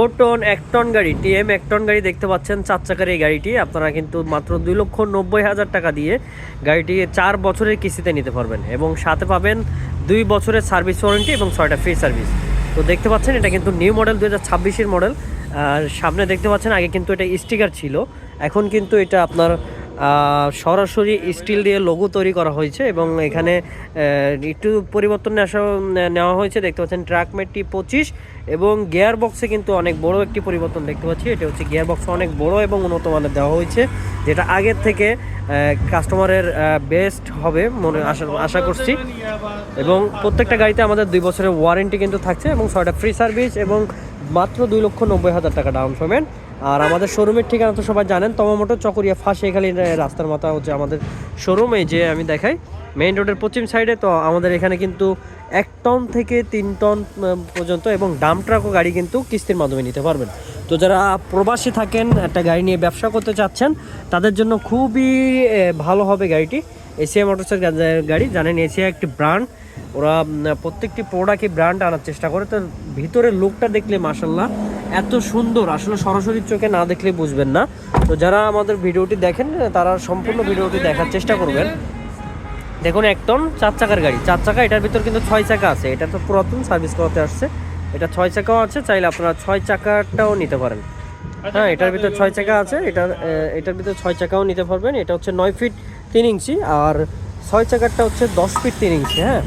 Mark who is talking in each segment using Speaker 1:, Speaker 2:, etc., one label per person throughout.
Speaker 1: Four ton, এক ton গাড়ি, TM এক টন গাড়ি দেখতে পাচ্ছেন চার চাকার এই গাড়িটি। আপনারা কিন্তু মাত্র দুই লক্ষ নব্বই হাজার টাকা দিয়ে গাড়িটি চার বছরের কিস্তিতে নিতে পারবেন এবং সাথে পাবেন দুই বছরের সার্ভিস ওয়ারেন্টি এবং ছয়টা ফ্রি সার্ভিস। তো দেখতে পাচ্ছেন, এটা কিন্তু নিউ মডেল দু হাজার মডেল। আর সামনে দেখতে পাচ্ছেন, আগে কিন্তু এটা স্টিকার ছিল। এখন কিন্তু এটা আপনার সরাসরি স্টিল দিয়ে লোগো তৈরি করা হয়েছে এবং এখানে একটু পরিবর্তন আসা, নেওয়া হয়েছে। দেখতে পাচ্ছেন, ট্রাক মেটটি পঁচিশ এবং গিয়ার বক্সে কিন্তু অনেক বড় একটি পরিবর্তন দেখতে পাচ্ছি। এটা হচ্ছে গিয়ার বক্স অনেক বড় এবং উন্নত মানের দেওয়া হয়েছে, যেটা আগের থেকে কাস্টমারের বেস্ট হবে মনে আশা আশা করছি। এবং প্রত্যেকটা গাড়িতে আমাদের দুই বছরের ওয়ারেন্টি কিন্তু থাকছে এবং ছয়টা ফ্রি সার্ভিস এবং মাত্র দুই লক্ষ নব্বই হাজার টাকা ডাউন পেমেন্ট আর আমাদের শোরুমের ঠিকানা তো সবাই জানেন, তমামোটো চকরিয়া ফাঁসে খালি রাস্তার মাথা হচ্ছে আমাদের শোরুম যে আমি দেখাই। মেইন রোডের পশ্চিম সাইডে তো আমাদের এখানে কিন্তু এক টন থেকে তিন টন পর্যন্ত এবং ডাম ট্রাকও গাড়ি কিন্তু কিস্তির মাধ্যমে নিতে পারবেন। তো যারা প্রবাসী থাকেন, একটা গাড়ি নিয়ে ব্যবসা করতে চাচ্ছেন, তাদের জন্য খুবই ভালো হবে গাড়িটি। এশিয়া মোটরসের গাড়ি, জানেন এশিয়া একটি ব্র্যান্ড ওরা প্রত্যেকটি প্রোডাক্টই ব্র্যান্ড আনার চেষ্টা করে। তো ভিতরের লুকটা দেখলে মাসাল্লাহ এত সুন্দর। আসলে সরাসরি চোখে না দেখলে বুঝবেন না। তো যারা আমাদের ভিডিওটি দেখেন তারা সম্পূর্ণ ভিডিওটি দেখার চেষ্টা করবেন। দেখুন একদম চার চাকার গাড়ি। চার চাকা এটার ভিতর কিন্তু ছয় চাকা আছে। এটা তো পুরাতন সার্ভিস করাতে আসছে। এটা ছয় চাকাও আছে চাইলে আপনারা ছয় চাকাটাও নিতে পারেন। হ্যাঁ এটার ভিতর ছয় চাকা আছে। আহ, এটার ভিতর ছয় চাকাও নিতে পারবেন। এটা হচ্ছে নয় ফিট তিন ইঞ্চি আর ছয় চাকারটা হচ্ছে দশ ফিট তিন ইঞ্চি। হ্যাঁ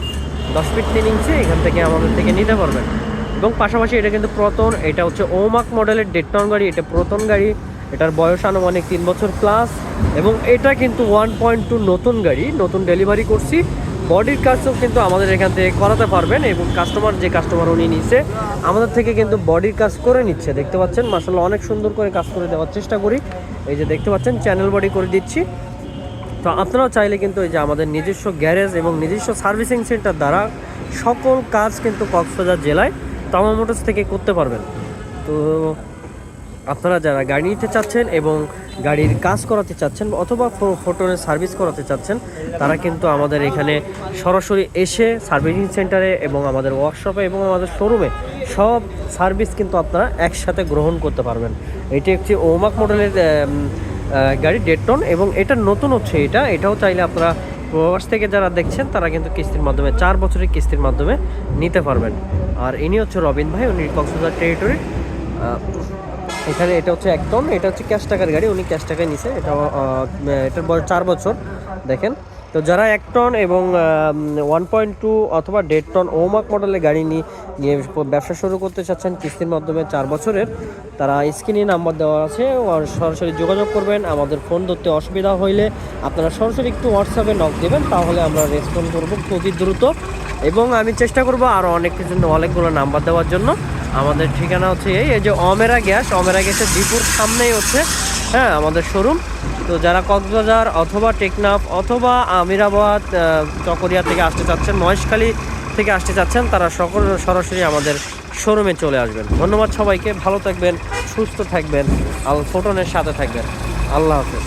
Speaker 1: দশ ফিট তিন ইঞ্চি এখান থেকে আমাদের থেকে নিতে পারবেন। এবং পাশাপাশি এটা কিন্তু পুরাতন এটা হচ্ছে ওমাক মডেলের দেড় টন গাড়ি, এটা পুরাতন গাড়ি। এটার বয়স আনুমানিক তিন বছর প্লাস এবং এটা কিন্তু ওয়ান পয়েন্ট টু নতুন গাড়ি, নতুন ডেলিভারি করছি। বডির কাজও কিন্তু আমাদের এখান থেকে করাতে পারবেন এবং কাস্টমার যে কাস্টমার উনি নিচ্ছে আমাদের থেকে কিন্তু বডির কাজ করে নিচ্ছে। দেখতে পাচ্ছেন মাসাল্লাহ অনেক সুন্দর করে কাজ করে দেওয়ার চেষ্টা করি। এই যে দেখতে পাচ্ছেন চ্যানেল বডি করে দিচ্ছি। তো আপনারাও চাইলে কিন্তু এই যে আমাদের নিজস্ব গ্যারেজ এবং নিজস্ব সার্ভিসিং সেন্টার দ্বারা সকল কাজ কিন্তু কক্সবাজার জেলায় তামা মোটরস থেকে করতে পারবেন। তো আপনারা যারা গাড়ি নিতে চাচ্ছেন এবং গাড়ির কাজ করাতে চাচ্ছেন অথবা ফোটনের সার্ভিস করাতে চাচ্ছেন, তারা কিন্তু আমাদের এখানে সরাসরি এসে সার্ভিসিং সেন্টারে এবং আমাদের ওয়ার্কশপে এবং আমাদের শোরুমে সব সার্ভিস কিন্তু আপনারা একসাথে গ্রহণ করতে পারবেন। এটি একটি ওমাক মডেলের গাড়ি দেড় টন এবং এটা নতুন হচ্ছে এটা। এটাও চাইলে আপনারা প্রবাস থেকে যারা দেখছেন, তারা কিন্তু কিস্তির মাধ্যমে, চার বছরের কিস্তির মাধ্যমে নিতে পারবেন। আর ইনি হচ্ছে রবিন ভাই, উনি কক্সবাজার টেরিটরি এখানে এটা হচ্ছে এক টন এটা হচ্ছে ক্যাশ টাকার গাড়ি, উনি ক্যাশ টাকায় নিছে। এটা এটার বয়স চার বছর, দেখেন। তো যারা এক টন এবং ওয়ান পয়েন্ট টু অথবা দেড় টন ওমাক মডেলের গাড়ি নিয়ে ব্যবসা শুরু করতে চাচ্ছেন কিস্তির মাধ্যমে চার বছরের, তারা স্ক্রিনে নাম্বার দেওয়া আছে সরাসরি যোগাযোগ করবেন। আমাদের ফোন ধরতে অসুবিধা হইলে আপনারা সরাসরি একটু হোয়াটসঅ্যাপে নক দেবেন, তাহলে আমরা রেসপন্ড করব খুবই দ্রুত। এবং আমি চেষ্টা করব আরও অনেক কিছু অনেকগুলো নাম্বার দেওয়ার জন্য। আমাদের ঠিকানা হচ্ছে এই এই যে অমেরা গ্যাস, অমেরা গ্যাসের ডিপুর সামনেই হচ্ছে হ্যাঁ আমাদের শোরুম। তো যারা কক্সবাজার অথবা টেকনাফ অথবা আমিরাবাদ চকরিয়া থেকে আসতে চাচ্ছেন, মহেশখালী থেকে আসতে চাচ্ছেন, তারা সকল সরাসরি আমাদের শোরুমে চলে আসবেন। ধন্যবাদ সবাইকে, ভালো থাকবেন, সুস্থ থাকবেন আল ফোটনের সাথে থাকবেন। আল্লাহ হাফেজ।